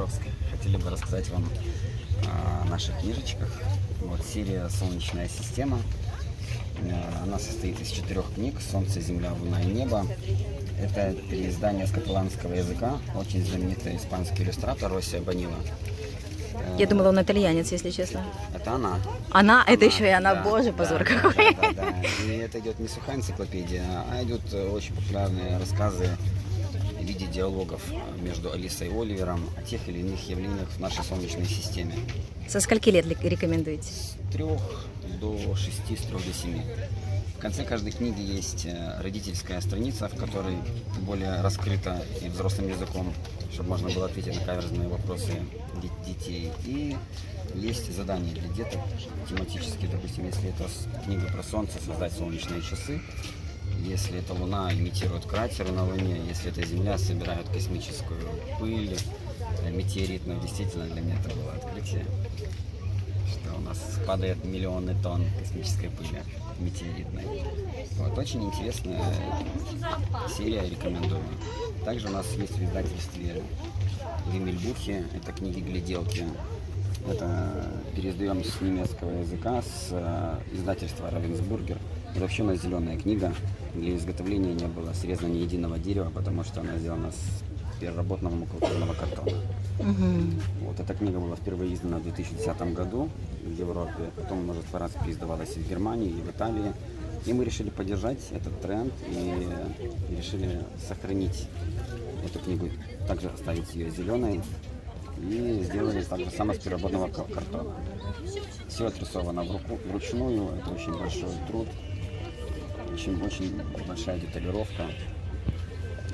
Покровск. Хотели бы рассказать вам о наших книжечках. Вот серия «Солнечная система». Э, Она состоит из четырех книг «Солнце, Земля, Луна и Небо». Это переиздание с каталанского языка. Очень знаменитый испанский иллюстратор Росия Банила. Э, Я думала, он итальянец, если честно. Это она. Она, это Она, еще и она, да, боже, да, позор да, какой. Да, да, да. И это идет не сухая энциклопедия, а идут э, очень популярные рассказы диалогов э, между Алисой и Оливером о тех или иных явлениях в нашей Солнечной системе. Со скольки лет рекомендуете? С трех до шести, с трех до семи. В конце каждой книги есть э, родительская страница, в которой более раскрыто и взрослым языком, чтобы можно было ответить на каверзные вопросы де- детей. И есть задания для деток тематические, допустим, если это книга про Солнце, создать солнечные часы, если это Луна, имитируют кратеры на Луне, если это Земля, собирают космическую пыль, э, метеоритную. Действительно, для меня это было открытие что у нас падает миллионы тонн космической пыли метеоритной. Вот, очень интересная серия, рекомендую. Также у нас есть в издательстве Вимельбухи, это книги-гляделки. Это переиздаем с немецкого языка, с э, издательства Равенсбургер. Это вообще нас зеленая книга. Для изготовления не было срезано ни единого дерева, потому что она сделана с переработанного макулатурного картона. Мгм. Вот эта книга была впервые издана в 2010 году в Европе, потом множество раз переиздавалась и в Германии, и в Италии. И мы решили поддержать этот тренд и решили сохранить эту книгу, также оставить ее зеленой и сделали так же самое с переработанного ка- картона. Все отрисовано в руку, вручную, это очень большой труд, очень, очень большая деталировка.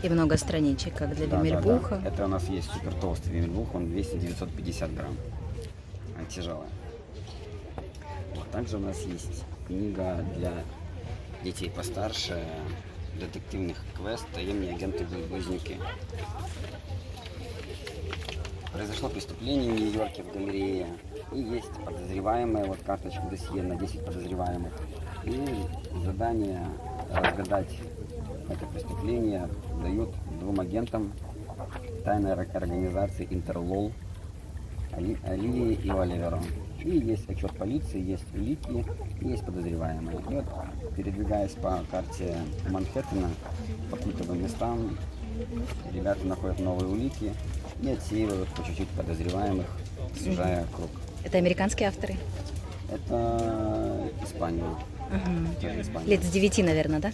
И много страничек, как для Да, да, Бемельбуха. да. Это у нас есть супер толстый вимельбух, он 200-950 грамм. А, Тяжелая. Вот, также у нас есть книга для детей постарше, детективных квест, таемные агенты-близнюки. Произошло преступление в Нью-Йорке в галерее. И есть подозреваемые, вот карточка досье на 10 подозреваемых. И задание разгадать это преступление дают двум агентам тайной ор- организации Интерлол, Али, и Оливеру. И есть отчет полиции, есть улики, есть подозреваемые. И вот, передвигаясь по карте Манхэттена, по культовым местам, ребята находят новые улики и отсеивают по чуть-чуть подозреваемых, сужая круг. Это американские авторы? Это Испания. Это Испания. Лет с девяти, наверное, да?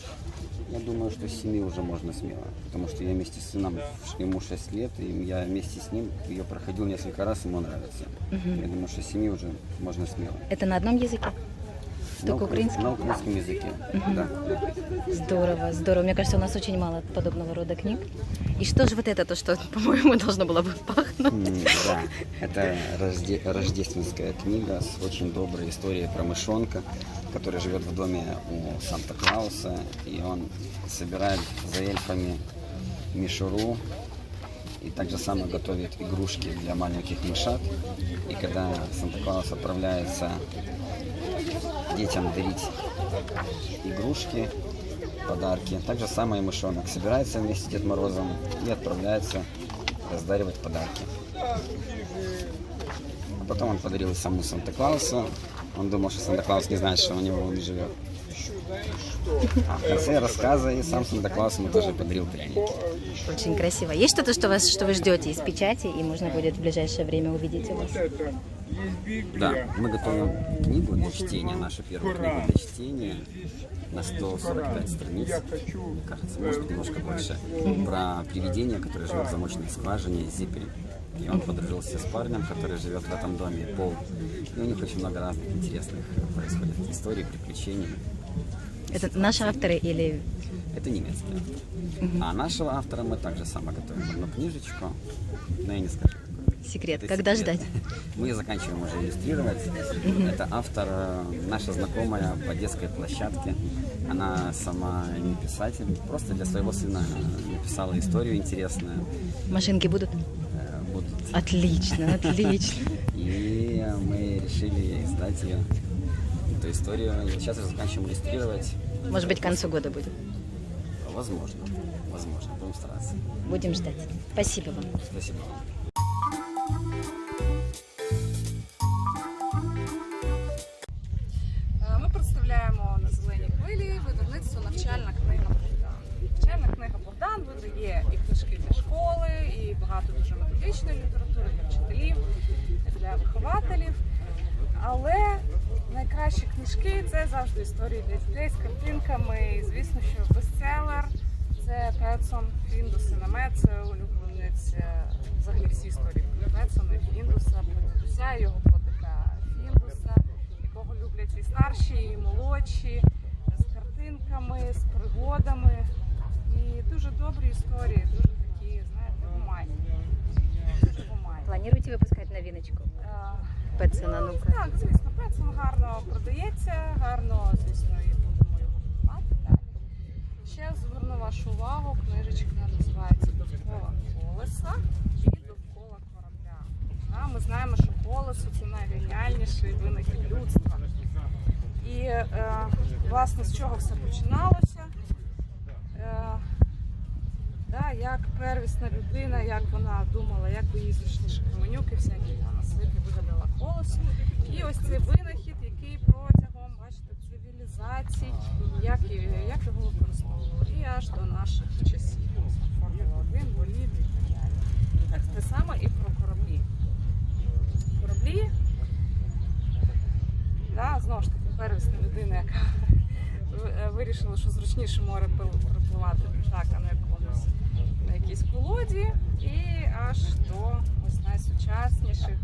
Я думаю, что с 7 уже можно смело. Потому что я вместе с сыном, ему 6 лет, и я вместе с ним ее проходил несколько раз, ему нравится. Я думаю, что с 7 уже можно смело. Это на одном языке? Только На укра- украинском? На украинском языке, да. Здорово, здорово. Мне кажется, у нас очень мало подобного рода книг. И что же вот это, то, что, по-моему, должно было бы пахнуть? М, Да, это рожде- рождественская книга с очень доброй историей про мышонка, который живет в доме у Санта-Клауса, и он собирает за эльфами мишуру, и также само готовит игрушки для маленьких мышат. И когда Санта-Клаус отправляется детям дарить игрушки, подарки, так же самое и мышонок собирается вместе с Дед Морозом и отправляется раздаривать подарки. А потом он подарил саму Санта-Клаусу. Он думал, что Санта-Клаус не знает, что у него он живет. А в конце рассказа и сам Санта-Клаус ему тоже подарил пряники. Очень красиво. Есть что-то, что, вас, что вы ждете из печати, и можно будет в ближайшее время увидеть у вас? Да, мы готовим книгу для чтения, нашу первую книгу для чтения на 145 страниц, мне кажется, может быть, немножко больше, про привидение, которое живет в замочной скважине Зиппель. И он подружился с парнем, который живет в этом доме, Пол. И у них очень много разных интересных происходит историй, приключений. Это наши авторы или... Это немецкий автор. А нашего автора мы также само готовим одну книжечку, но я не скажу. Секрет. Это Когда секрет. ждать? Мы ее заканчиваем уже иллюстрировать. Это автор, э, наша знакомая по детской площадке. Она сама не писатель, просто для своего сына написала историю интересную. Машинки будут? Э, Будут. Отлично, отлично. И мы решили издать ее, эту историю. Сейчас уже заканчиваем иллюстрировать. Может быть, к концу года будет. Возможно. Возможно. Будем стараться. Будем ждать. Спасибо вам. Спасибо вам. Книжки це завжди історії для дітей з картинками. І звісно, що бестселер це Петсон Фіндус і намет. Це улюбленець е, взагалі всі історії Петсона, Фіндуса, про дідуся, його котика Фіндуса, якого люблять і старші, і молодші, з картинками, з пригодами. І дуже добрі історії, дуже гуманні. Планируете выпускать новиночку? Е, Пецина, Ну, ну-ка. Так, звісно, Петсон гарно продається, гарно, звісно, і будемо його купувати далі. Ще зверну вашу увагу, книжечка називається Довкола колеса і довкола корабля. А, ми знаємо, що колесо це найгеніальніший винахід людства. І е, власне з чого все починалося? Як первісна людина, як вона думала, як би їй зручніше каменюки всякі, вона собі вигадала колесо. І ось цей винахід, який протягом, бачите, цивілізацій, як, як його використовували, і аж до наших часів. Формула 1, болід і так далі. Так, те саме і про кораблі. Кораблі, да, знову ж таки, первісна людина, яка вирішила, що зручніше море припливати так, а не якійсь і аж до ось найсучасніших.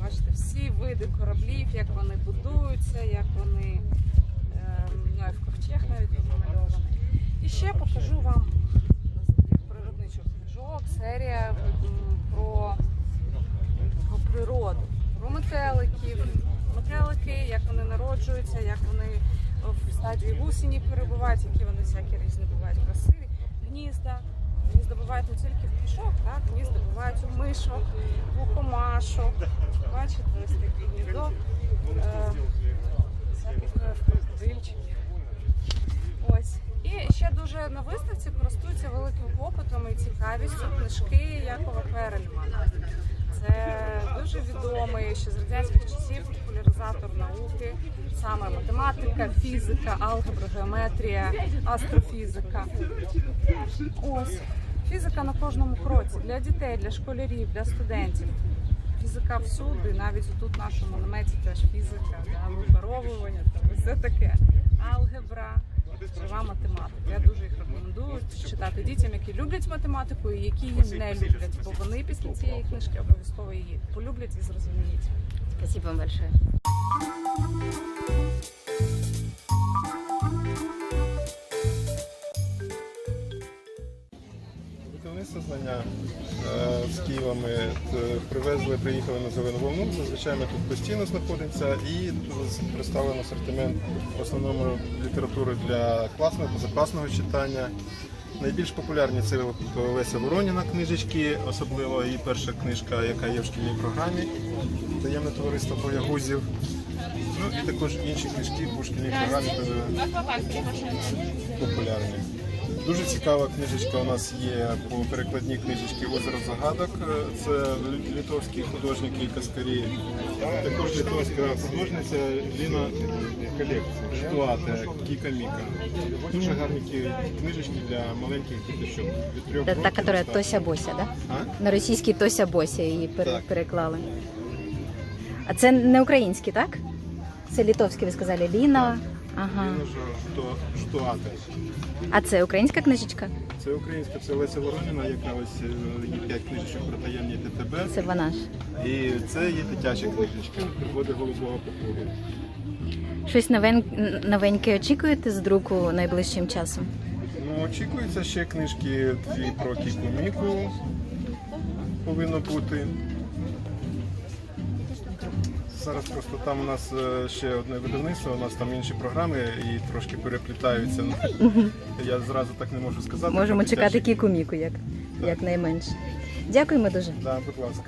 Бачите, всі види кораблів, як вони будуються, як вони ну, в ковчег навіть намальований. І ще покажу вам природничих книжок, серія про, про природу, про метеликів, метелики, як вони народжуються, як вони в стадії гусені перебувають, які вони всякі різні бувають красиві, гнізда. Гнізда бувають не тільки в пташок, так? гнізда бувають у мишок, у комашок. Бачите, ось таке гніздо. Е, всяких. Ось. І ще дуже на виставці користуються великим попитом і цікавістю книжки Якова Перельмана. Це дуже відомий ще з радянських часів популяризатор науки, саме математика, фізика, алгебра, геометрія, астрофізика. Ось фізика на кожному кроці для дітей, для школярів, для студентів. Фізика всюди, навіть тут в нашому наметі теж фізика, да, випаровування, там все таке. Алгебра, жива математика. Я дуже їх рекомендую читати дітям, які люблять математику і які її не люблять, бо вони після цієї книжки обов'язково її полюблять і зрозуміють. Спасибо вам большое. Знання е, з Києва ми е, привезли, приїхали на зелену волну. Зазвичай ми тут постійно знаходимося і тут представлено асортимент в основному літератури для класного, позакласного читання. Найбільш популярні це Леся Вороніна книжечки, особливо її перша книжка, яка є в шкільній програмі Таємне товариство боягузів. Ну і також інші книжки по шкільній програмі дуже популярні. Дуже цікава книжечка у нас є по перекладній книжечці Озеро загадок. Е, Це лі- литовські художники і каскарі. Також литовська художниця Ліна Штуате, Кіка Міка. Дуже гарні книжечки для маленьких діточок від трьох Та, років. та, до- Тося Бося, да? А? На російській Тося Бося її пере- переклали. А це не українські, так? Це літовські, ви сказали, Ліна. Ага. Жо- А це українська книжечка? Це українська, це Леся Вороніна, яка ось е, є п'ять книжечок про таємні ТТБ. Це вона ж. І це є дитяча книжечка, пригоди голубого попугу. Щось новен... новеньке очікуєте з друку найближчим часом? Ну, очікується ще книжки дві про Кіку Міку. Повинно бути. Зараз просто там у нас е, ще одне видавництво, у нас там інші програми і трошки переплітаються. Ну, Я зразу так не можу сказати. Можемо чекати кіку-міку, як, як найменше. Дякуємо дуже. Да, будь ласка.